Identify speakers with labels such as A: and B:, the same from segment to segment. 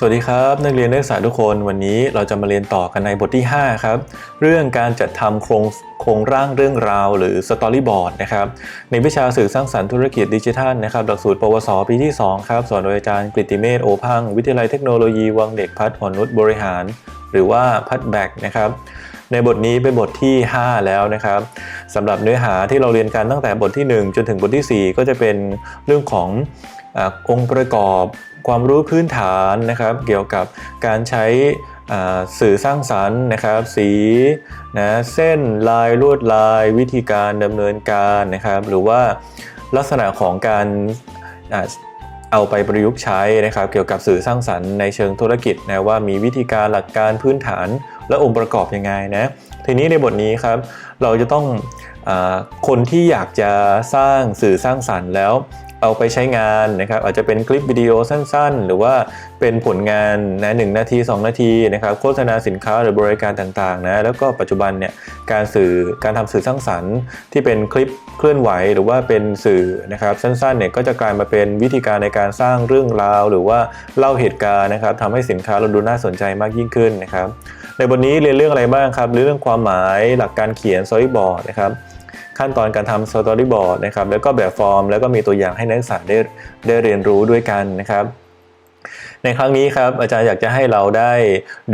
A: สวัสดีครับนักเรียนนักศึกษาทุกคนวันนี้เราจะมาเรียนต่อกันในบทที่ 5 ครับ เรื่องการจัดทำโครงโครงร่างเรื่องราวหรือสตอรี่บอร์ดนะครับในวิชาสื่อสร้างสรรค์ธุรกิจดิจิทัลนะครับหลักสูตร ปวส ปีที่ 2 ครับ สอนโดยอาจารย์กฤติเมธโอพัง วิทยาลัยเทคโนโลยี วังเด็กพัฒน์อ่อนนุชบริหาร หรือว่าพัฒแบกนะครับในบทนี้เป็นบทที่ 5 แล้วนะครับสำหรับเนื้อหาที่เราเรียนกันตั้งแต่บทที่ 1 จนถึงบทที่ 4 ก็จะเป็นเรื่องขององค์ประกอบ ความรู้พื้นฐานนะครับ เกี่ยวกับการใช้สื่อสร้างสรรค์นะครับ สีนะเส้นลายลวดลาย วิธีการดำเนินการนะครับ หรือว่าลักษณะของการเอาไปประยุกต์ใช้นะครับ เกี่ยวกับสื่อสร้างสรรค์ในเชิงธุรกิจนะว่ามีวิธีการหลักการพื้นฐานและองค์ประกอบยังไงนะทีนี้ในบทนี้ครับเราจะต้องอคนที่อยากจะสร้างสื่อสร้างสรรค์แล้ว เอาไปใช้งานนะครับอาจจะเป็นคลิปวิดีโอสั้นๆ หรือว่าเป็นผลงานนะหนึ่งนาที 2 นาทีนะครับโฆษณาสินค้าหรือบริการต่างๆนะแล้วก็ปัจจุบันเนี่ยการสื่อการทำสื่อสร้างสรรค์ ที่เป็นคลิปเคลื่อนไหวหรือว่าเป็นสื่อนะครับสั้นๆเนี่ยก็จะกลายมาเป็นวิธีการในการสร้างเรื่องราว หรือว่าเล่าเหตุการณ์นะครับทำให้สินค้าเราดูน่าสนใจมากยิ่งขึ้นนะครับในบทนี้เรียนเรื่องอะไรบ้างครับเรื่องความหมายหลักการเขียน storyboard นะครับ ขั้นตอนการทำ storyboard นะครับแล้วก็แบบฟอร์ม แล้วก็มีตัวอย่างให้นักศึกษาได้ได้เรียนรู้ด้วยกันนะครับในครั้งนี้ครับอาจารย์อยากจะให้เราได้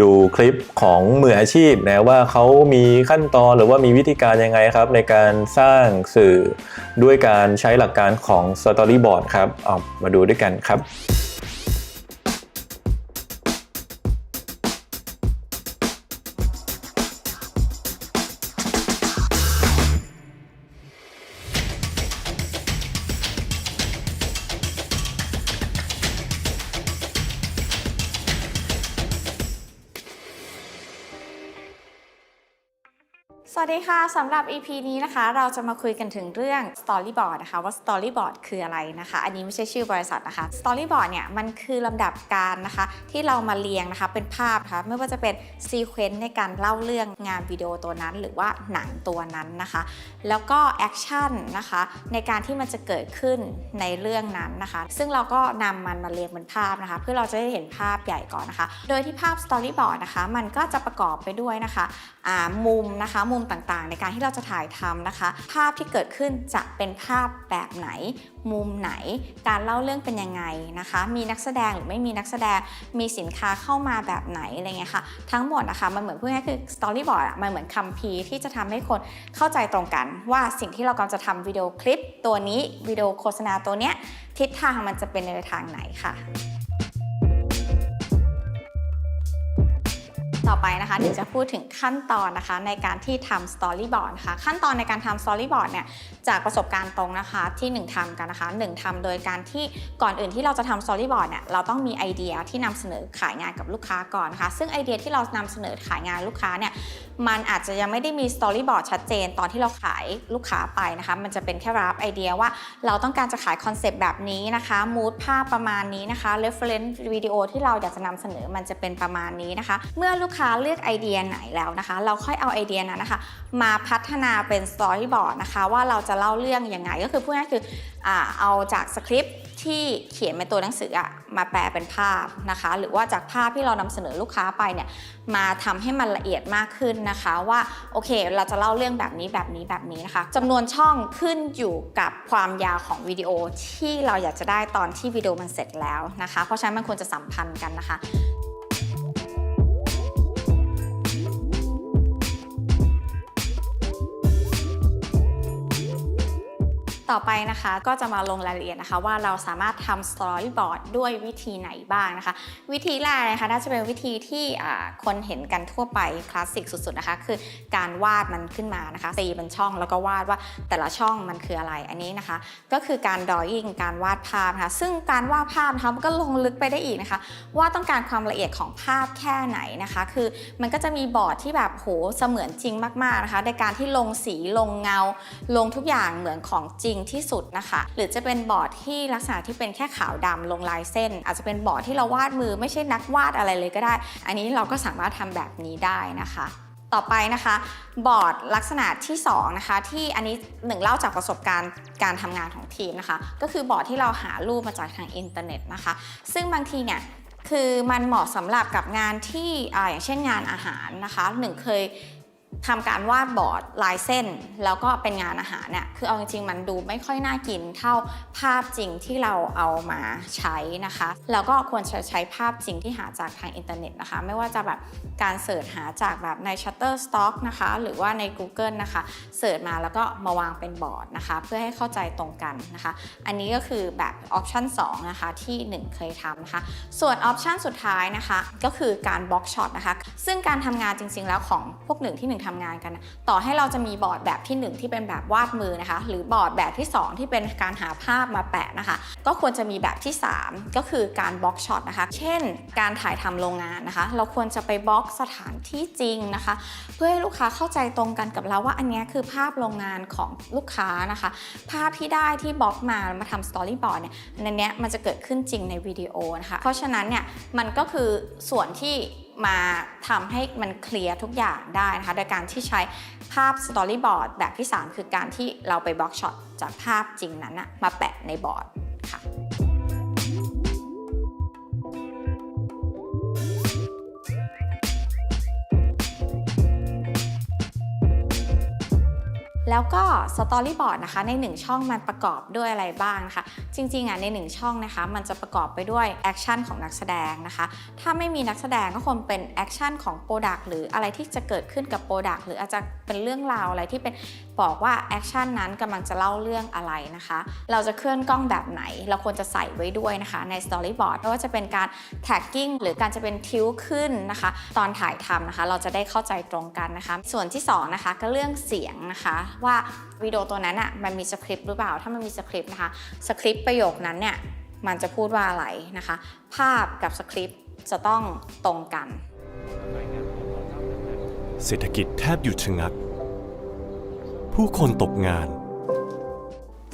A: ดูคลิปของมืออาชีพนะว่าเขามีขั้นตอนหรือว่ามีวิธีการยังไงครับ ในการสร้างสื่อด้วยการใช้หลักการของ storyboard ครับเอามาดูด้วยกันครับ
B: ค่ะสำหรับ EP นี้นะคะเราจะมาคุยกันถึงเรื่อง Storyboard นะคะว่า Storyboard คืออะไรนะคะ อันนี้ไม่ใช่ชื่อบริษัทนะคะ Storyboard เนี่ยมันคือลำดับการนะคะที่เรามาเรียงนะคะเป็นภาพนะคะไม่ว่าจะเป็นซีเควนต์ในการเล่าเรื่องงานวิดีโอตัวนั้น หรือว่าหนังตัวนั้นนะคะ แล้วก็แอคชั่นนะคะในการที่มันจะเกิดขึ้นในเรื่องนั้นนะคะ ซึ่งเราก็นำมันมาเรียงเป็นภาพนะคะ เพื่อเราจะได้เห็นภาพใหญ่ก่อนนะคะ โดยที่ภาพ Storyboard นะคะมันก็จะประกอบไปด้วยนะคะมุมนะคะมุมต่างๆ ในการที่เราจะถ่ายทำนะคะ ภาพที่เกิดขึ้นจะเป็นภาพแบบไหน มุมไหน การเล่าเรื่องเป็นยังไงนะคะ มีนักแสดงหรือไม่มีนักแสดงมีสินค้าเข้ามาแบบไหนอะไรเงี้ยค่ะทั้งหมดนะคะมันเหมือนพูดง่ายคือ storyboard อะมันเหมือนคัมภีร์ที่จะทำให้คนเข้าใจตรงกัน ว่าสิ่งที่เรากำลังจะทำวิดีโอคลิปตัวนี้วิดีโอโฆษณาตัวเนี้ยทิศทางมันจะเป็นในทางไหนค่ะ ต่อไปนะคะถึงจะพูดถึงขั้นตอนนะคะในการที่ทำสตอรี่บอร์ดค่ะขั้นตอนในการทำสตอรี่บอร์ดเนี่ย จากประสบการณ์ตรงนะคะที่หนึ่งทำกันนะคะหนึ่งทำโดยการที่ก่อนอื่นที่เราจะทำ storyboard เนี่ยเราต้องมีไอเดียที่นำเสนอขายงานกับลูกค้าก่อนนะคะ ซึ่งไอเดียที่เรานำเสนอขายงานลูกค้าเนี่ยมันอาจจะยังไม่ได้มี storyboard ชัดเจนตอนที่เราขายลูกค้าไปนะคะ มันจะเป็นแค่รับไอเดียว่าเราต้องการจะขายคอนเซปต์แบบนี้นะคะมูดภาพประมาณนี้นะคะ reference วิดีโอที่เราอยากจะนำเสนอมันจะเป็นประมาณนี้นะคะ เมื่อลูกค้าเลือกไอเดียไหนแล้วนะคะ เราค่อยเอาไอเดียนั้นนะคะ มาพัฒนาเป็น storyboard นะคะว่าเราจะะเล่าเรื่องยังไง ก็คือพูดง่ายๆคือเอาจากสคริปต์ที่เขียนเป็นตัวหนังสืออะมาแปลเป็นภาพนะคะ หรือว่าจากภาพที่เรานำเสนอลูกค้าไปเนี่ยมาทำให้มันละเอียดมากขึ้นนะคะว่าโอเค เราจะเล่าเรื่องแบบนี้แบบนี้แบบนี้นะคะจำนวนช่องขึ้นอยู่กับความยาวของวิดีโอที่เราอยากจะได้ตอนที่วิดีโอมันเสร็จแล้วนะคะ เพราะฉะนั้นมันควรจะสัมพันธ์กันนะคะ ต่อไปนะคะก็จะมาลงรายละเอียดนะคะว่าเราสามารถทำ storyboard ด้วยวิธีไหนบ้างนะคะ วิธีแรกนะคะน่าจะเป็นวิธีที่คนเห็นกันทั่วไปคลาสสิกสุดๆนะคะคือการวาดมันขึ้นมานะคะตีเป็นช่องแล้วก็วาดว่าแต่ละช่องมันคืออะไรอันนี้นะคะ ก็คือการ drawing การวาดภาพนะคะซึ่งการวาดภาพนะคะมันก็ลงลึกไปได้อีกนะคะ ว่าต้องการความละเอียดของภาพแค่ไหนนะคะ คือมันก็จะมีบอร์ดที่แบบโหเสมือนจริงมากๆนะคะในการที่ลงสีลงเงาลงทุกอย่างเหมือนของจริงที่สุดนะคะ หรือจะเป็นบอร์ดที่ลักษณะที่เป็นแค่ขาวดำลงลายเส้น อาจจะเป็นบอร์ดที่เราวาดมือไม่ใช่นักวาดอะไรเลยก็ได้ อันนี้เราก็สามารถทำแบบนี้ได้นะคะต่อไปนะคะบอร์ดลักษณะที่2นะคะที่อันนี้หนึ่งเล่าจากประสบการณ์การทำงานของทีมนะคะ ก็คือบอร์ดที่เราหารูปมาจากทางอินเทอร์เน็ตนะคะ ซึ่งบางทีเนี่ยคือมันเหมาะสำหรับกับงานที่ออย่างเช่นงานอาหารนะคะหนึ่งเคย ทำการวาดบอร์ดลายเส้น แล้วก็เป็นงานอาหารเนี่ยคือเอาจริงๆ มันดูไม่ค่อยน่ากินเท่าภาพจริงที่เราเอามาใช้นะคะ แล้วก็ควรจะใช้ภาพจริงที่หาจากทางอินเทอร์เน็ตนะคะ ไม่ว่าจะแบบการเสิร์ชหาจากแบบใน Shutterstock นะคะ หรือว่าใน Google นะคะเสิร์ชมาแล้วก็มาวางเป็นบอร์ดนะคะ เพื่อให้เข้าใจตรงกันนะคะ อันนี้ก็คือแบบออปชัน2นะคะที่ 1 เคยทำนะคะ ส่วนออปชันสุดท้ายนะคะก็คือการบล็อกช็อตนะคะซึ่งการทำงานจริงๆแล้วของพวกหนึ่งที่หนึ่งทำงานกัน ต่อให้เราจะมีบอร์ดแบบที่ 1 ที่เป็นแบบวาดมือนะคะ หรือบอร์ดแบบที่ 2 ที่เป็นการหาภาพมาแปะนะคะ ก็ควรจะมีแบบที่ 3 ก็คือการบล็อกช็อตนะคะ เช่น การถ่ายทำโรงงานนะคะ เราควรจะไปบล็อกสถานที่จริงนะคะ เพื่อให้ลูกค้าเข้าใจตรงกันกับเราว่าอันนี้คือภาพโรงงานของลูกค้านะคะ ภาพที่ได้ที่บล็อกมามาทำสตอรี่บอร์ดเนี่ยในนี้มันจะเกิดขึ้นจริงในวิดีโอนะคะ เพราะฉะนั้นเนี่ยมันก็คือส่วนที่ มาทำให้มันเคลียร์ทุกอย่างได้นะคะโดยการที่ใช้ภาพสตอรี่บอร์ดแบบที่ 3 คือการที่เราไปบล็อกช็อตจากภาพจริงนั้นนะมาแปะในบอร์ดค่ะ แล้วก็สตอรี่บอร์ดนะคะใน 1 ช่องมันประกอบด้วยอะไรบ้างนะคะ จริงๆอะใน 1 ช่องนะคะ มันจะประกอบไปด้วยแอคชั่นของนักแสดงนะคะ ถ้าไม่มีนักแสดงก็คงเป็นแอคชั่นของโปรดักต์หรืออะไรที่จะเกิดขึ้นกับโปรดักต์หรืออาจจะเป็นเรื่องราวอะไรที่เป็นบอกว่าแอคชั่นนั้นกำลังจะเล่าเรื่องอะไรนะคะ เราจะเคลื่อนกล้องแบบไหน เราควรจะใส่ไว้ด้วยนะคะในสตอรี่บอร์ดไม่ว่าจะเป็นการแท็กกิ้งหรือการจะเป็นทิวขึ้นนะคะ ตอนถ่ายทำนะคะ เราจะได้เข้าใจตรงกันนะคะ ส่วนที่สองนะคะก็เรื่องเสียงนะคะว่าวิดีโอตัวนั้นอะมันมีสคริปต์หรือเปล่า ถ้ามันมีสคริปต์นะคะสคริปต์ประโยคนั้นเนี่ยมันจะพูดว่าอะไรนะคะ ภาพกับสคริปต์จะต้องตรงกัน
C: เศรษฐกิจแทบหยุดชะงัก ผู้คนตกงาน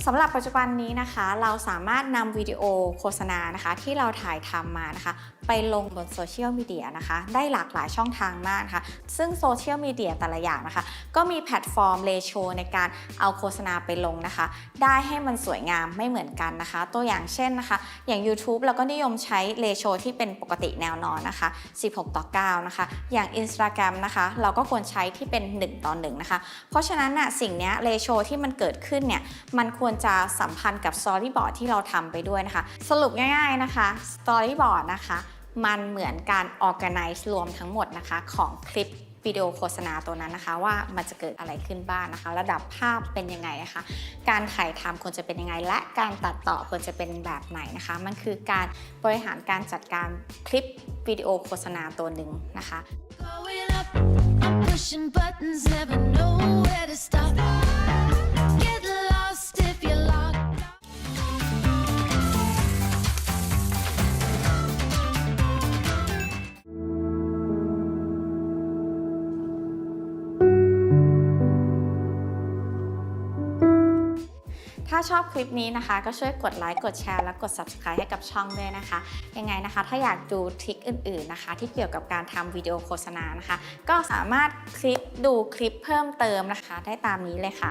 B: สำหรับปัจจุบันนี้นะคะ เราสามารถนำวิดีโอโฆษณานะคะ ที่เราถ่ายทำมานะคะ ไปลงบนโซเชียลมีเดียนะคะ ได้หลากหลายช่องทางมากนะคะซึ่งโซเชียลมีเดียแต่ละอย่างนะคะ ก็มีแพลตฟอร์มเลโชในการเอาโฆษณาไปลงนะคะ ได้ให้มันสวยงามไม่เหมือนกันนะคะ ตัวอย่างเช่นนะคะ อย่าง YouTube เราก็นิยมใช้เลโชที่เป็นปกติแนวนอนนะคะ 16 ต่อ 9 นะคะ อย่าง Instagram นะคะ เราก็ควรใช้ที่เป็น 1 ต่อ 1 นะคะ เพราะฉะนั้นน่ะสิ่งนี้เลโชที่มันเกิดขึ้นเนี่ย มันควรจะสัมพันธ์กับ Storyboard ที่เราทำไปด้วยนะคะ สรุปง่ายๆนะคะ Storyboard นะคะ มันเหมือนการ organize รวมทั้งหมดนะคะ ของคลิปวิดีโอโฆษณาตัวนั้นนะคะ ว่ามันจะเกิดอะไรขึ้นบ้างนะคะ ระดับภาพเป็นยังไงนะคะ การถ่ายทำควรจะเป็นยังไง และการตัดต่อควรจะเป็นแบบไหนนะคะ มันคือการบริหารการจัดการคลิปวิดีโอโฆษณาตัวหนึ่งนะคะ
D: pushing buttons, never know where to stop. า
B: ชอบคลิปนี้นะคะ ก็ช่วยกดไลค์ กดแชร์ และกด subscribe ให้กับช่องด้วยนะคะ ยังไงนะคะ ถ้าอยากดูทริคอื่น ๆนะคะ ที่เกี่ยวกับการทำวิดีโอโฆษณานะคะ ก็สามารถคลิกดูคลิปเพิ่มเติมนะคะ ได้ตามนี้เลยค่ะ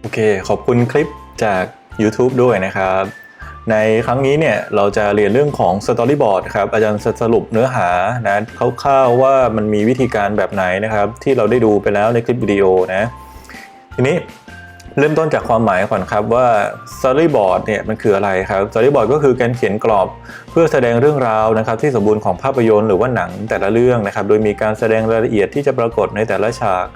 A: โอเค ขอบคุณคลิปจาก YouTube ด้วยนะครับ ในครั้งนี้เนี่ยเราจะเรียนเรื่องของ Storyboard ครับอาจารย์สรุปเนื้อหานะคร่าวๆว่ามันมีวิธีการแบบไหนนะครับ ที่เราได้ดูไปแล้วในคลิปวิดีโอนะทีนี้เริ่มต้นจากความหมายก่อนครับว่า Storyboard เนี่ยมันคืออะไรครับ Storyboard ก็คือการเขียนกรอบเพื่อแสดงเรื่องราวนะครับ ที่สมบูรณ์ของภาพยนตร์หรือว่าหนังแต่ละเรื่องนะครับ โดยมีการแสดงรายละเอียดที่จะปรากฏในแต่ละฉาก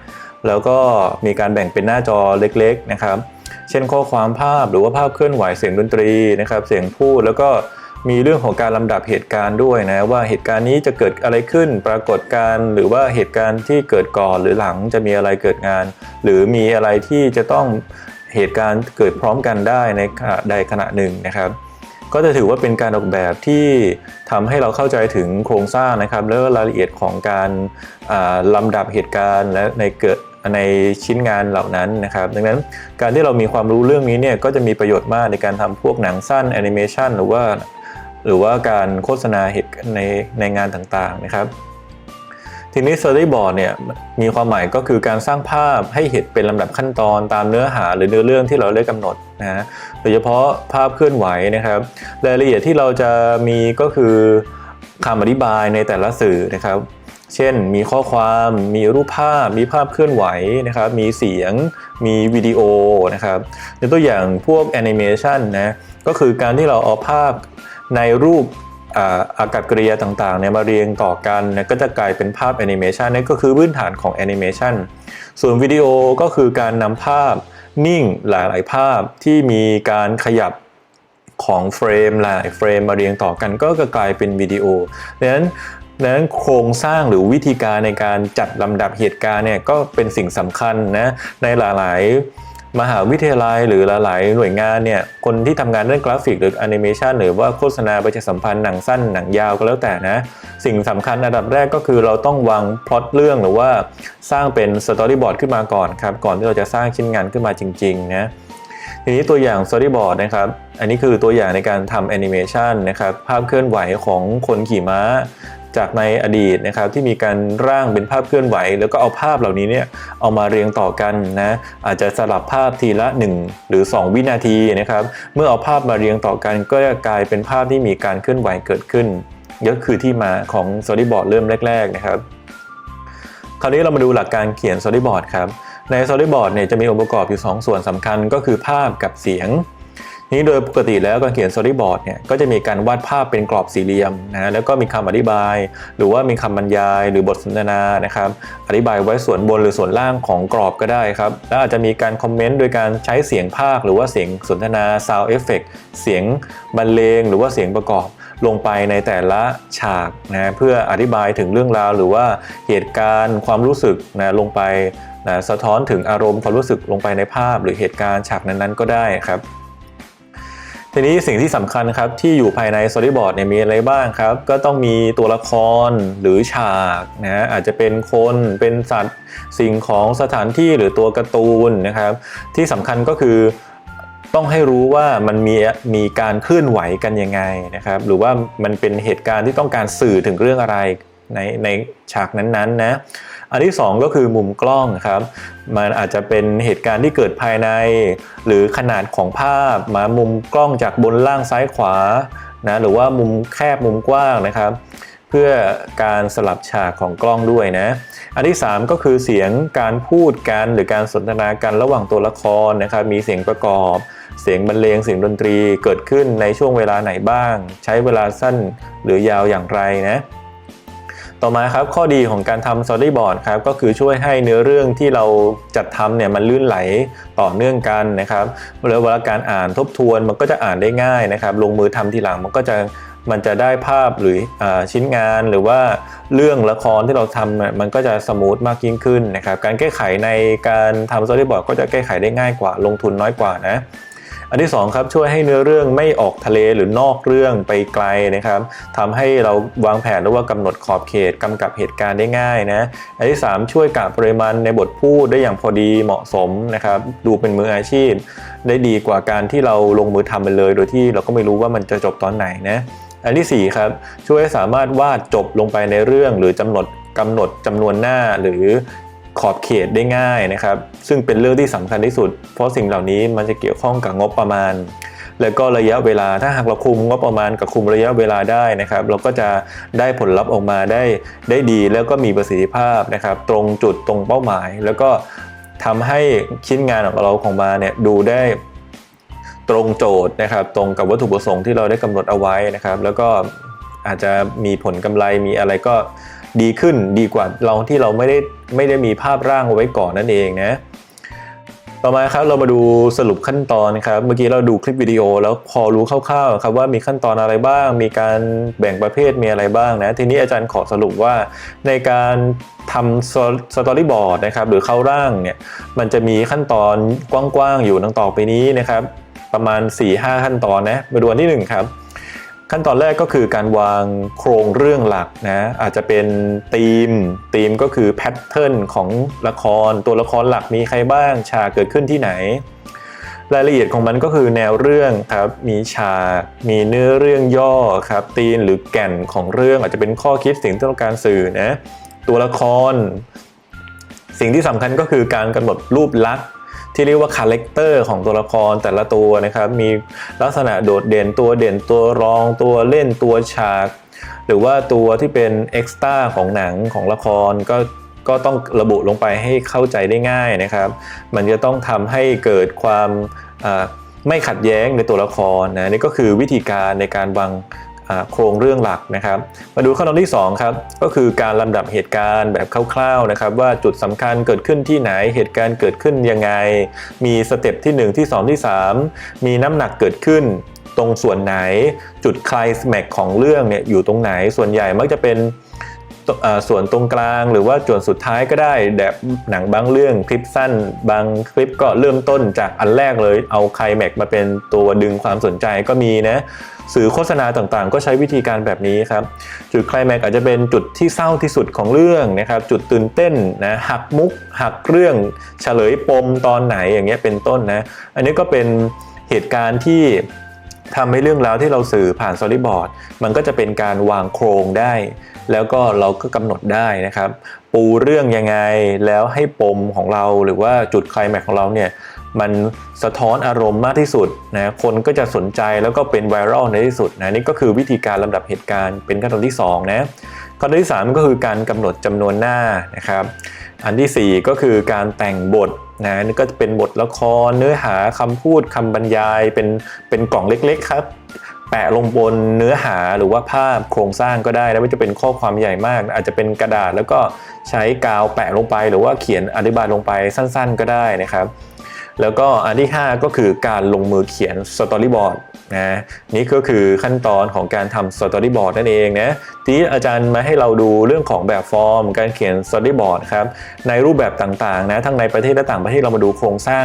A: แล้วก็มีการแบ่งเป็นหน้าจอเล็กๆนะครับ เช่นข้อความภาพหรือว่าภาพเคลื่อนไหวเสียงดนตรีนะครับ เสียงพูดแล้วก็มีเรื่องของการลำดับเหตุการณ์ด้วยนะว่าเหตุการณ์นี้จะเกิดอะไรขึ้นปรากฏการณ์หรือว่าเหตุการณ์ที่เกิดก่อนหรือหลังจะมีอะไรเกิดงาน หรือมีอะไรที่จะต้องเหตุการณ์เกิดพร้อมกันได้ในขณะใดขณะหนึ่งนะครับ ก็จะถือว่าเป็นการออกแบบที่ทำให้เราเข้าใจถึงโครงสร้างนะครับ แล้วรายละเอียดของการอ่าลำดับเหตุการณ์และในเกิด ในชิ้นงานเหล่านั้นนะครับ ดังนั้นการที่เรามีความรู้เรื่องนี้เนี่ยก็จะมีประโยชน์มากในการทำพวกหนังสั้นแอนิเมชันหรือว่า หรือว่าการโฆษณาเหตุในในงานต่างๆนะครับ ทีนี้ storyboard เนี่ยมีความหมายก็คือการสร้างภาพให้เห็นเป็นลำดับขั้นตอนตามเนื้อหาหรือเนื้อเรื่องที่เราได้กำหนดนะฮะโดยเฉพาะภาพเคลื่อนไหวนะครับรายละเอียดที่เราจะมีก็คือคำอธิบายในแต่ละสื่อนะครับ เช่น มีข้อความ มีรูปภาพ มีภาพเคลื่อนไหวนะครับ มีเสียง มีวิดีโอนะครับในตัวอย่างพวกแอนิเมชันนะ ก็คือการที่เราเอาภาพในรูปอาอากับกริยาต่างๆเนี่ยมาเรียงต่อกันนะก็จะกลายเป็นภาพแอนิเมชันนั่นก็คือพื้นฐานของแอนิเมชันส่วนวิดีโอก็คือการนำภาพนิ่งหลายๆภาพที่มีการขยับของเฟรมหลายเฟรมมาเรียงต่อกันก็จะกลายเป็นวิดีโอดังนั้น ดังนั้นโครงสร้างหรือวิธีการในการจัดลำดับเหตุการณ์เนี่ยก็เป็นสิ่งสำคัญนะในหลาย ๆ มหาวิทยาลัยหรือหลาย ๆ หน่วยงานเนี่ยคนที่ทำงานเรื่องกราฟิกหรือแอนิเมชันหรือว่าโฆษณาประชาสัมพันธ์หนังสั้นหนังยาวก็แล้วแต่นะ สิ่งสำคัญอันดับแรกก็คือเราต้องวางพล็อตเรื่องหรือว่าสร้างเป็นสตอรี่บอร์ดขึ้นมาก่อนครับก่อนที่เราจะสร้างชิ้นงานขึ้นมาจริง ๆ นะทีนี้ตัวอย่าง storyboard นะครับ อันนี้คือตัวอย่างในการทำแอนิเมชันนะครับ ภาพเคลื่อนไหวของคนขี่ม้า จากในอดีตนะครับที่มีการร่างเป็นภาพเคลื่อนไหว แล้วก็เอาภาพเหล่านี้เนี่ยเอามาเรียงต่อกันนะอาจจะสลับภาพทีละ 1 หรือ 2 วินาทีนะครับเมื่อเอาภาพมาเรียงต่อกัน ก็จะกลายเป็นภาพที่มีการเคลื่อนไหวเกิดขึ้นก็คือที่มาของ storyboard เริ่มแรก ๆ นะครับ คราวนี้เรามาดูหลักการเขียน storyboard ครับใน storyboard เนี่ยจะมีองค์ประกอบอยู่ 2 ส่วนสำคัญก็คือภาพกับเสียง นี้โดยปกติแล้วการเขียน storyboard เนี่ยก็จะมีการวาดภาพเป็นกรอบสี่เหลี่ยมนะแล้วก็มีคำอธิบาย หรือว่ามีคำบรรยาย หรือบทสนทนานะครับอธิบายไว้ส่วนบนหรือส่วนล่างของกรอบก็ได้ครับแล้วอาจจะมีการคอมเมนต์โดยการใช้เสียงภาค หรือว่าเสียงสนทนา sound effect เสียงบรรเลง หรือว่าเสียงประกอบลงไปในแต่ละฉากนะเพื่ออธิบายถึงเรื่องราว หรือว่าเหตุการณ์ความรู้สึกนะลงไปนะสะท้อนถึงอารมณ์ความรู้สึกลงไปในภาพ หรือเหตุการณ์ฉากนั้นๆ ก็ได้ครับ ทีนี้สิ่งที่สำคัญครับที่อยู่ภายใน storyboard เนี่ยมีอะไรบ้างครับ ก็ต้องมีตัวละครหรือฉากนะอาจจะเป็นคนเป็นสัตว์สิ่งของสถานที่หรือตัวการ์ตูนนะครับ ที่สำคัญก็คือต้องให้รู้ว่ามันมีมีการเคลื่อนไหวกันยังไงนะครับ หรือว่ามันเป็นเหตุการณ์ที่ต้องการสื่อถึงเรื่องอะไรในในฉากนั้นๆนะ อันที่สองก็คือมุมกล้องครับ มันอาจจะเป็นเหตุการณ์ที่เกิดภายใน หรือขนาดของภาพมามุมกล้องจากบนล่างซ้ายขวานะหรือว่ามุมแคบมุมกว้างนะครับ เพื่อการสลับฉากของกล้องด้วยนะ อันที่ 3 ก็คือเสียงการพูดกันหรือการสนทนากันระหว่างตัวละครนะครับมีเสียงประกอบเสียงบรรเลงเสียงดนตรีเกิดขึ้นในช่วงเวลาไหนบ้าง ใช้เวลาสั้นหรือยาวอย่างไรนะ ต่อมาครับข้อดีของการทำ storyboard ครับก็คือช่วยให้เนื้อเรื่องที่เราจัดทำเนี่ยมันลื่นไหลต่อเนื่องกันนะครับแล้วเวลาการอ่านทบทวนมันก็จะอ่านได้ง่ายนะครับ ลงมือทำทีหลังมันก็จะมันจะได้ภาพหรืออชิ้นงานหรือว่าเรื่องละครที่เราทำเนี่ยมันก็จะสมูทมากยิ่งขึ้นนะครับ การแก้ไขในการทำ storyboard ก็จะแก้ไขได้ง่ายกว่าลงทุนน้อยกว่านะ อันที่สองครับช่วยให้เนื้อเรื่องไม่ออกทะเลหรือนอกเรื่องไปไกลนะครับทำให้เราวางแผนหรือว่ากำหนดขอบเขตกำกับเหตุการณ์ได้ง่ายนะอันที่สามช่วยกะปริมาณในบทพูดได้อย่างพอดีเหมาะสมนะครับดูเป็นมืออาชีพ ได้ดีกว่าการที่เราลงมือทำไปเลย โดยที่เราก็ไม่รู้ว่ามันจะจบตอนไหนนะอันที่สี่ครับช่วยให้สามารถวาดจบลงไปในเรื่องหรือกำหนดกำหนดจำนวนหน้าหรือ ขอบเขตได้ง่ายนะครับ ซึ่งเป็นเรื่องที่สำคัญที่สุด เพราะสิ่งเหล่านี้มันจะเกี่ยวข้องกับงบประมาณ แล้วก็ระยะเวลาถ้าหากเราคุมงบประมาณกับคุมระยะเวลาได้นะครับ เราก็จะได้ผลลัพธ์ออกมาได้ได้ดีแล้วก็มีประสิทธิภาพนะครับ ตรงจุดตรงเป้าหมาย แล้วก็ทำให้ชิ้นงานของเราของมาเนี่ยดูได้ตรงโจทย์นะครับ ตรงกับวัตถุประสงค์ที่เราได้กำหนดเอาไว้นะครับ แล้วก็อาจจะมีผลกำไรมีอะไรก็ ดีขึ้นดีกว่าเราที่เราไม่ได้ไม่ได้มีภาพร่างเอาไว้ก่อนนั่นเองนะต่อมาครับเรามาดูสรุปขั้นตอนนะครับเมื่อกี้เราดูคลิปวิดีโอแล้วพอรู้คร่าวๆครับว่ามีขั้นตอนอะไรบ้าง มีการแบ่งประเภทมีอะไรบ้างนะทีนี้อาจารย์ขอสรุปว่าในการทำสตอรี่บอร์ดนะครับหรือเข้าร่างเนี่ยมันจะมีขั้นตอนกว้างๆอยู่ดังต่อไปนี้นะครับประมาณ 4-5 ขั้นตอนนะมาดูอันที่หนึ่งครับ ขั้นตอนแรกก็คือการวางโครงเรื่องหลักนะอาจจะเป็นธีมธีมก็คือแพทเทิร์นของละคร ตัวละครหลักมีใครบ้างฉากเกิดขึ้นที่ไหน รายละเอียดของมันก็คือแนวเรื่องครับมีฉากมีเนื้อเรื่องย่อครับธีมหรือแก่นของเรื่องอาจจะเป็นข้อคิดสิ่งที่ต้องการสื่อนะตัวละคร สิ่งที่สำคัญก็คือการกำหนดรูปลักษณ ที่เรียกว่าคาแรคเตอร์ของตัวละครแต่ละตัวนะครับ มีลักษณะโดดเด่นตัวเด่นตัวรองตัวเล่นตัวฉาก หรือว่าตัวที่เป็นเอ็กซ์ต้าของหนังของละครก็ก็ต้องระบุลงไปให้เข้าใจได้ง่ายนะครับ มันจะต้องทำให้เกิดความไม่ขัดแย้งในตัวละครนะนี่ก็คือวิธีการในการวาง โครงเรื่องหลักนะครับ มาดูขั้นตอนที่2ครับก็คือการลำดับเหตุการณ์แบบคร่าวๆนะครับว่าจุดสำคัญเกิดขึ้นที่ไหนเหตุการณ์เกิดขึ้นยังไง มีสเต็ปที่ 1 ที่ 2 ที่ 3 มีน้ำหนักเกิดขึ้นตรงส่วนไหนจุดคลายแม็กของเรื่องเนี่ยอยู่ตรงไหนส่วนใหญ่มักจะเป็นส่วนตรงกลางหรือว่าส่วนสุดท้ายก็ได้แบบหนังบางเรื่องคลิปสั้น บางคลิปก็เริ่มต้นจากอันแรกเลย เอาคลายแม็กมาเป็นตัวดึงความสนใจก็มีนะ สื่อโฆษณาต่างๆ ก็ใช้วิธีการแบบนี้ครับ จุดไคลแม็กอาจจะเป็นจุดที่เศร้าที่สุดของเรื่องนะครับ จุดตื่นเต้นนะหักมุก หักเรื่องเฉลยปมตอนไหนอย่างเงี้ยเป็นต้นนะ อันนี้ก็เป็นเหตุการณ์ที่ ทำให้เรื่องราวที่เราสื่อผ่านสตอรี่บอร์ดมันก็จะเป็นการวางโครงได้ แล้วก็เราก็กำหนดได้นะครับ ปูเรื่องยังไงแล้วให้ปมของเราหรือว่าจุดคลายแม็กของเราเนี่ยมันสะท้อนอารมณ์มากที่สุดนะคนก็จะสนใจแล้วก็เป็นไวรัลในที่สุดนะนี่ก็คือวิธีการลำดับเหตุการณ์เป็นขั้นตอนที่2นะขั้นตอนที่ 3 ก็คือการกำหนดจำนวนหน้านะครับ อันทีสี่4 ก็คือการแต่งบท นะนี่ก็จะเป็นบทละครเนื้อหาคำพูดคำบรรยายเป็นเป็นกล่องเล็กๆครับแปะลงบนเนื้อหาหรือว่าภาพโครงสร้างก็ได้แล้วไม่จะเป็นข้อความใหญ่มาก อาจจะเป็นกระดาษแล้วก็ใช้กาวแปะลงไป หรือว่าเขียนอธิบายลงไปสั้น ๆ ก็ได้นะครับ แล้วก็อันที่ 5 ก็คือการลงมือเขียนสตอรี่บอร์ดนะนี่ก็คือขั้นตอนของการทำสตอรี่บอร์ดนั่นเองนะทีนี้อาจารย์มาให้เราดูเรื่องของแบบฟอร์ม การเขียนสตอรี่บอร์ดครับในรูปแบบต่างๆนะทั้งในประเทศและต่างประเทศเรามาดูโครงสร้าง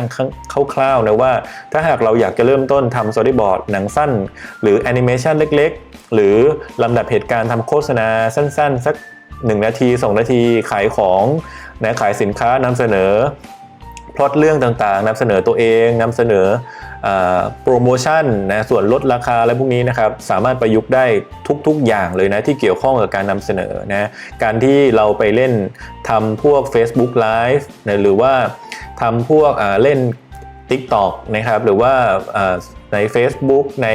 A: คร่าวๆนะว่า ถ้าหากเราอยากจะเริ่มต้นทำสตอรี่บอร์ดหนังสั้น หรือแอนิเมชันเล็กๆ หรือลำดับเหตุการณ์ทำโฆษณาสั้นๆ สัก 1 นาที 2 นาทีขายของนะขายสินค้านำเสนอ พล็อตเรื่องต่างๆนำเสนอตัวเองนำเสนอโปรโมชั่นนะส่วนลดราคาอะไรพวกนี้นะครับสามารถประยุกต์ได้ทุกๆอย่างเลยนะที่เกี่ยวข้องกับการนำเสนอนะการที่เราไปเล่นทำพวก Facebook Live นะหรือว่าทำพวกเล่น TikTok นะครับหรือว่าใน Facebook ใน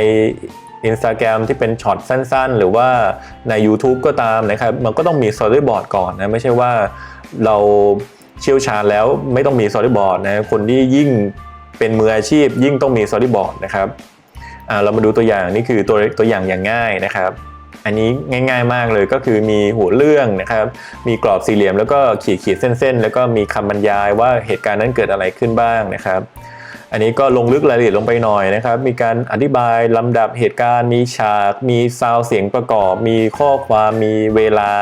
A: Instagram ที่เป็นช็อตสั้นๆ หรือว่าใน YouTube ก็ตามนะครับ มันก็ต้องมี Storyboard ก่อนนะ ไม่ใช่ว่าเรา เชี่ยวชาญแล้วไม่ต้องมี Storyboard นะคนที่ยิ่งเป็นมืออาชีพ ยิ่งต้องมี Storyboard นะครับเรามาดูตัวอย่างนี่คือตัวตัวอย่างอย่างง่ายนะครับ อันนี้ง่าย ๆมากเลยก็คือมีหัวเรื่องนะครับ มีกรอบสี่เหลี่ยมแล้วก็ขีดขีดเส้นๆ แล้วก็มีคำบรรยายว่าเหตุการณ์นั้นเกิดอะไรขึ้นบ้างนะครับ อันนี้ก็ลงลึกรายละเอียดลงไปหน่อยนะครับ มีการอธิบายลำดับเหตุการณ์ มีฉาก มีซาวเสียงประกอบ มีข้อความมีเวลา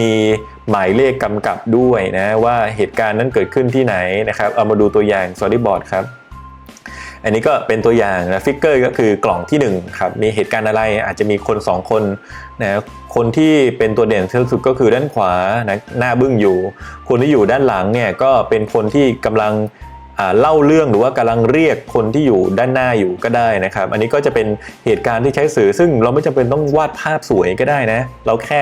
A: มีหมายเลขกำกับด้วยนะว่าเหตุการณ์นั้นเกิดขึ้นที่ไหนนะครับ เอามาดูตัวอย่าง storyboard ครับ อันนี้ก็เป็นตัวอย่างนะฟิกเกอร์ก็คือกล่องที่1ครับมีเหตุการณ์อะไรอาจจะมีคน 2 คนนะคนที่เป็นตัวเด่นที่สุดก็คือด้านขวานะหน้าบึ้งอยู่ คนที่อยู่ด้านหลังเนี่ยก็เป็นคนที่กำลังเล่าเรื่องหรือว่ากำลังเรียกคนที่อยู่ด้านหน้าอยู่ก็ได้นะครับ อันนี้ก็จะเป็นเหตุการณ์ที่ใช้สื่อ ซึ่งเราไม่จำเป็นต้องวาดภาพสวยก็ได้นะ เราแค่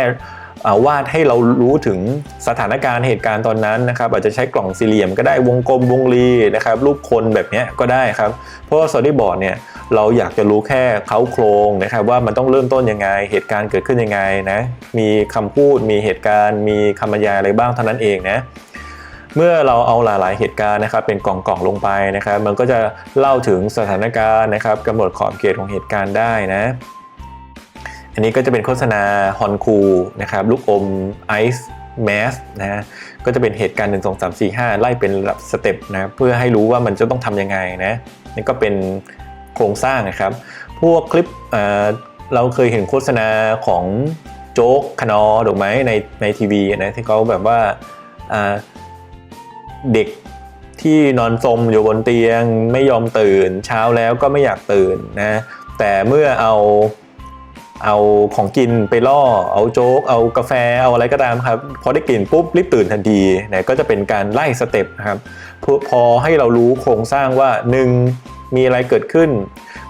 A: วาดให้เรารู้ถึงสถานการณ์เหตุการณ์ตอนนั้นนะครับอาจจะใช้กล่องสี่เหลี่ยมก็ได้วงกลมวงรีนะครับรูปคนแบบนี้ก็ได้ครับ เพราะว่า storyboard เนี่ยเราอยากจะรู้แค่เขาโครงนะครับว่ามันต้องเริ่มต้นยังไง เหตุการณ์เกิดขึ้นยังไงนะมีคำพูดมีเหตุการณ์ มีคำบรรยายอะไรบ้างเท่านั้นเองนะเมื่อเราเอาหลาย ๆ เหตุการณ์นะครับเป็นกล่องๆลงไปนะครับ มันก็จะเล่าถึงสถานการณ์นะครับกำหนดขอบเขตของเหตุการณ์ได้นะ อันนี้ก็จะเป็นโฆษณาฮอนคูนะครับลูกอมไอซ์แมสนะฮะก็จะเป็นเหตุการณ์ 1 2 3 4 5 ไล่เป็นระดับสเต็ปนะเพื่อให้รู้ว่ามันจะต้องทำยังไงนะนี่ก็เป็นโครงสร้างนะครับ พวกคลิปเเราเคยเห็นโฆษณาของโจ๊กคนอถูกไหมในในทีวีนะที่เขาแบบว่าอ่าเด็กที่นอนสมอยู่บนเตียงไม่ยอมตื่น เช้าแล้วก็ไม่อยากตื่นนะแต่เมื่อเอา เอาของกินไปล่อ เอาโจ๊ก เอากาแฟ เอาอะไรก็ตามครับ พอได้กลิ่นปุ๊บรีบตื่นทันทีนะก็จะเป็นการไล่สเต็ปนะครับพอพอให้เรารู้โครงสร้างว่า 1 มีอะไรเกิดขึ้น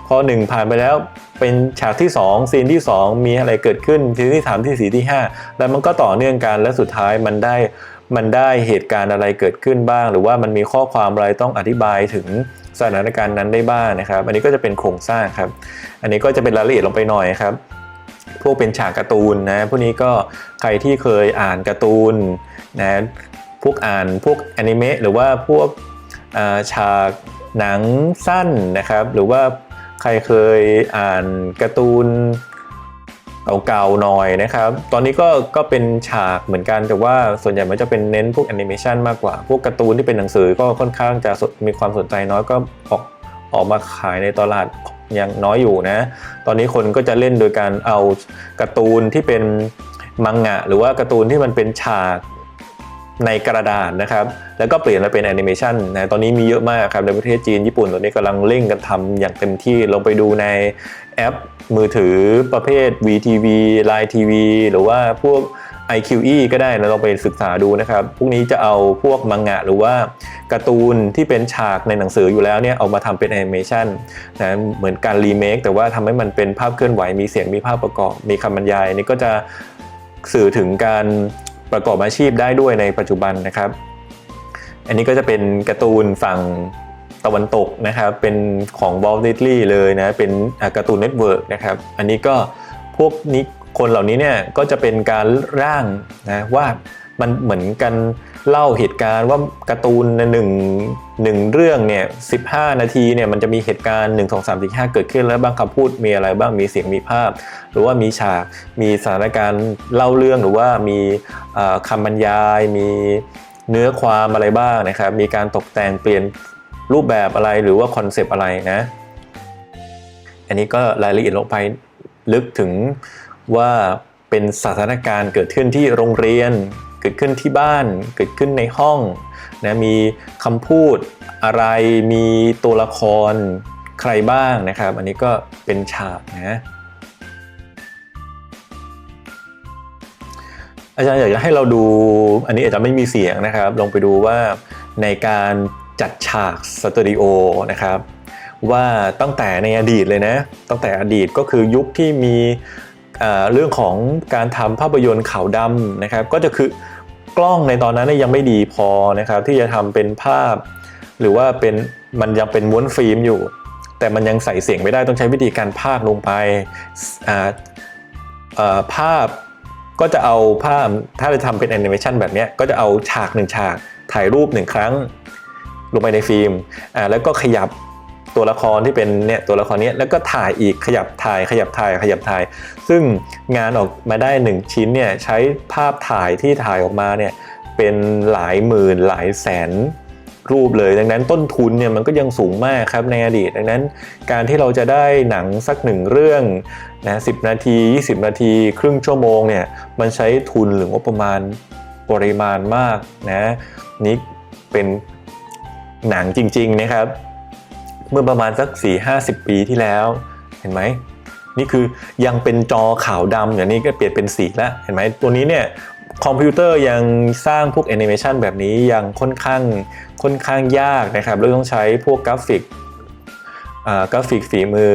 A: พอ 1 ผ่านไปแล้วเป็นฉากที่ 2 ซีนที่ 2 มีอะไรเกิดขึ้น ซีนที่ 3 ที่ 4 ที่ 5 แล้วมันก็ต่อเนื่องกันและสุดท้ายมันได้มันได้เหตุการณ์อะไรเกิดขึ้นบ้าง หรือว่ามันมีข้อความอะไรต้องอธิบายถึงสถานการณ์นั้นได้บ้างนะครับ อันนี้ก็จะเป็นโครงสร้างครับ อันนี้ก็จะเป็นรายละเอียดลงไปหน่อยครับ พวกเป็นฉากการ์ตูนนะพวกนี้ก็ใครที่เคยอ่านการ์ตูนนะพวกอ่านพวกแอนิเมะหรือว่าพวกฉากหนังสั้นนะครับหรือว่าใครเคยอ่านการ์ตูนเก่าๆหน่อยนะครับ ตอนนี้ก็ก็เป็นฉากเหมือนกันแต่ว่าส่วนใหญ่มันจะเป็นเน้นพวกแอนิเมชันมากกว่า พวกการ์ตูนที่เป็นหนังสือก็ค่อนข้างจะมีความสนใจน้อยก็ออกออกมาขายในตลาด ยังน้อยอยู่นะ ตอนนี้คนก็จะเล่นโดยการเอาการ์ตูนที่เป็นมังงะ หรือว่าการ์ตูนที่มันเป็นฉากในกระดาษนะครับ แล้วก็เปลี่ยนมาเป็นแอนิเมชันนะ ตอนนี้มีเยอะมากครับ ในประเทศจีน ญี่ปุ่นตอนนี้กำลังเร่งกันทำอย่างเต็มที่ ลงไปดูในแอปมือถือประเภท VTV Line TV หรือว่าพวก IQE ก็ได้นะลองไปศึกษาดูนะครับ พวกนี้จะเอาพวกมังงะหรือว่าการ์ตูนที่เป็นฉากในหนังสืออยู่แล้วเนี่ยเอามาทำเป็นแอนิเมชันนะเหมือนการรีเมคแต่ว่าทำให้มันเป็นภาพเคลื่อนไหวมีเสียงมีภาพประกอบ มีคำบรรยายนี่ก็จะสื่อถึงการประกอบอาชีพได้ด้วยในปัจจุบันนะครับ อันนี้ก็จะเป็นการ์ตูนฝั่งตะวันตกนะครับ เป็นของ Walt Disney เลยนะ เป็นการ์ตูนเน็ตเวิร์กนะครับ อันนี้ก็พวกนี้ คนเหล่านี้เนี่ยก็จะเป็นการร่างนะว่ามันเหมือนกันเล่าเหตุการณ์ว่าการ์ตูนในหนึ่งหนึ่งเรื่องเนี่ย15นาทีเนี่ยมันจะมีเหตุการณ์ 1 2 3 4 5 เกิดขึ้นแล้วบางคำพูดมีอะไรบ้างมีเสียงมีภาพ หรือว่ามีฉากมีสถานการณ์เล่าเรื่องหรือว่ามีคำบรรยาย มีเนื้อความอะไรบ้างนะครับมีการตกแต่งเปลี่ยนรูปแบบอะไรหรือว่าคอนเซปต์อะไรนะอันนี้ก็รายละเอียดลงไปลึกถึง ว่าเป็นสถานการณ์เกิดขึ้นที่โรงเรียน เกิดขึ้นที่บ้าน เกิดขึ้นในห้องนะมีคำพูดอะไรมีตัวละครใครบ้างนะครับ อันนี้ก็เป็นฉากนะอาจารย์อยากจะให้เราดู อันนี้อาจจะไม่มีเสียงนะครับ ลองไปดูว่าในการจัดฉากสตูดิโอนะครับ ว่าตั้งแต่ในอดีตเลยนะ ตั้งแต่อดีตก็คือยุคที่มี เรื่องของการทำภาพยนตร์ขาวดำนะครับ ก็จะคือกล้องในตอนนั้นยังไม่ดีพอนะครับ ที่จะทำเป็นภาพ หรือว่าเป็นมันยังเป็นม้วนฟิล์มอยู่ แต่มันยังใส่เสียงไม่ได้ต้องใช้วิธีการพากลงไปภาพก็จะเอาภาพถ้าจะทำเป็นแอนิเมชันแบบนี้ก็จะเอาฉากหนึ่งฉากถ่ายรูปหนึ่งครั้ง ลงไปในฟิล์มแล้วก็ขยับ ตัวละครที่เป็นเนี่ยตัวละครเนี้ยแล้วก็ถ่ายอีกขยับถ่าย ขยับถ่ายขยับถ่าย ซึ่งงานออกมาได้หนึ่งชิ้นเนี่ยใช้ภาพถ่ายที่ถ่ายออกมาเนี่ยเป็นหลายหมื่นหลายแสนรูปเลย ดังนั้นต้นทุนเนี่ยมันก็ยังสูงมากครับในอดีต ดังนั้นการที่เราจะได้หนังสักหนึ่งเรื่องนะสินาที 20 นาที ครึ่งชั่วโมงเนี่ยมันใช้ทุนหรืองบประมาณปริมาณมากนะนี่เป็นหนังจริงๆนะครับ เมื่อประมาณสัก 4-50 ปีที่แล้ว เห็นไหม นี่คือยังเป็นจอขาวดำอย่างนี้ก็เปลี่ยนเป็นสีแล้ว เห็นไหมตัวนี้เนี่ยคอมพิวเตอร์ยังสร้างพวกแอนิเมชันแบบนี้ยังค่อนข้างค่อนข้างยากนะครับแล้วต้องใช้พวกกราฟิกอ่ากราฟิกฝีมือ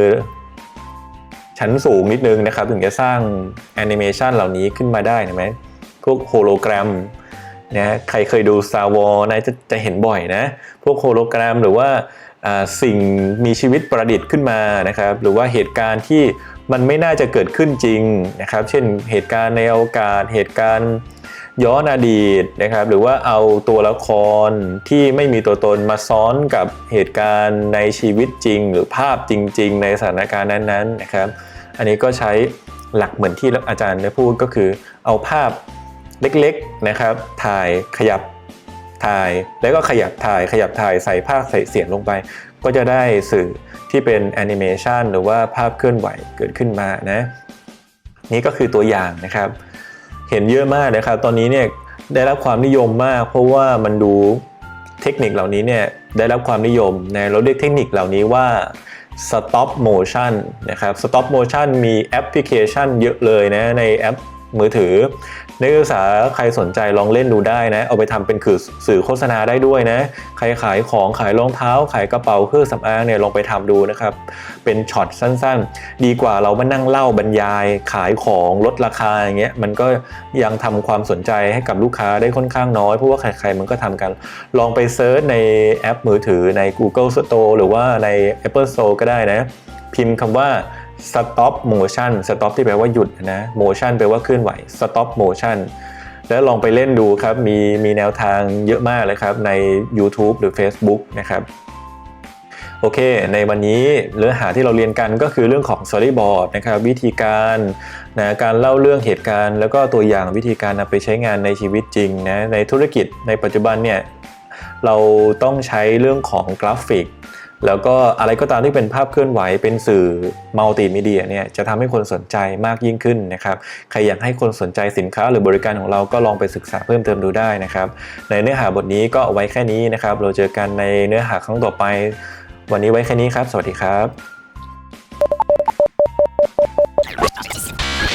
A: ชั้นสูงนิดนึงนะครับ ถึงจะสร้างแอนิเมชันเหล่านี้ขึ้นมาได้เห็นไหมพวกโฮโลแกรมนะใครเคยดู Star Wars นะจะจะเห็นบ่อยนะ พวกโฮโลแกรมหรือว่า สิ่งมีชีวิตประดิษฐ์ขึ้นมานะครับ หรือว่าเหตุการณ์ที่มันไม่น่าจะเกิดขึ้นจริงนะครับ เช่นเหตุการณ์ในอวกาศ เหตุการณ์ย้อนอดีตนะครับ หรือว่าเอาตัวละครที่ไม่มีตัวตนมาซ้อนกับเหตุการณ์ในชีวิตจริง หรือภาพจริง ๆ ในสถานการณ์นั้นๆนะครับ อันนี้ก็ใช้หลักเหมือนที่อาจารย์ได้พูดก็คือเอาภาพเล็กๆนะครับ ถ่ายขยับ ถ่าย แล้วก็ขยับถ่ายขยับถ่ายใส่ภาพใส่เสียงลงไป ก็จะได้สื่อที่เป็นแอนิเมชันหรือว่าภาพเคลื่อนไหวเกิดขึ้นมานะนี่ก็คือตัวอย่างนะครับ เห็นเยอะมากนะครับ ตอนนี้เนี่ยได้รับความนิยมมาก เพราะว่ามันดูเทคนิคเหล่านี้เนี่ยได้รับความนิยมนะเราเรียกเทคนิคเหล่านี้ว่า stop motion นะครับ stop motion มีแอปพลิเคชันเยอะเลยนะในแอปมือถือ นักศึกษาใครสนใจลองเล่นดูได้นะ เอาไปทำเป็นคือสื่อโฆษณาได้ด้วยนะ ใครขายของขายรองเท้า ขายกระเป๋าเครื่องสำอางเนี่ยลองไปทำดูนะครับ เป็นช็อตสั้นๆ ดีกว่าเรามานั่งเล่าบรรยาย ขายของลดราคาอย่างเงี้ยมันก็ยังทำความสนใจให้กับลูกค้าได้ค่อนข้างน้อยเพราะว่าใครๆมันก็ทำกัน ลองไปเซิร์ชในแอปมือถือใน Google Store หรือว่าใน Apple Store ก็ได้นะ พิมพ์คำว่า stop motion stop ที่แปลว่าหยุดนะ motion แปลว่าเคลื่อนไหว stop motion แล้วลองไปเล่นดูครับ มีมีแนวทางเยอะมากเลยครับ ใน YouTube หรือ Facebook นะครับ โอเค ในวันนี้เนื้อหาที่เราเรียนกันก็คือเรื่องของ storyboard นะครับ วิธีการนะการเล่าเรื่องเหตุการณ์ แล้วก็ตัวอย่างวิธีการนำไปใช้งานในชีวิตจริงนะในธุรกิจในปัจจุบันเนี่ยเราต้องใช้เรื่องของกราฟิก แล้วก็อะไรก็ตามที่เป็นภาพเคลื่อนไหวเป็นสื่อมัลติมีเดียเนี่ยจะทำให้คนสนใจมากยิ่งขึ้นนะครับใครอยากให้คนสนใจสินค้าหรือบริการของเราก็ลองไปศึกษาเพิ่มเติมดูได้นะครับ ในเนื้อหาบทนี้ก็เอาไว้แค่นี้นะครับ เราเจอกันในเนื้อหาครั้งต่อไป วันนี้ไว้แค่นี้ครับ สวัสดีครับ